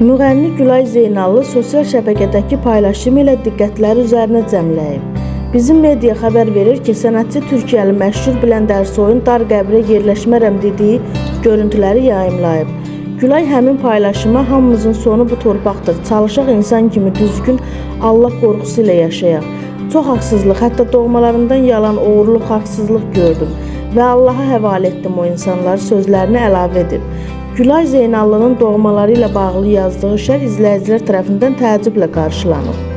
Müğənni Gülay Zeynallı sosial şəbəkədəki paylaşımı ilə diqqətləri üzərinə cəmləyib. Bizim media xəbər verir ki, sənətçi Türkiyəli məşhur Biləndər Soyun dar qəbrə yerləşmərəm dediyi görüntüləri yayımlayıb. Gülay həmin paylaşıma hamımızın sonu bu torpaqdır. Çalışaq insan kimi düzgün Allah qorxusu ilə yaşayaq. Çox haqsızlıq, hətta doğmalarından yalan, oğurluq, haqsızlıq gördüm və Allaha həvalə etdim o insanları sözlərini əlavə edib. Gülay Zeynallının doğmaları ilə bağlı yazdığı şərh izləyicilər tərəfindən təəccüblə qarşılanıb.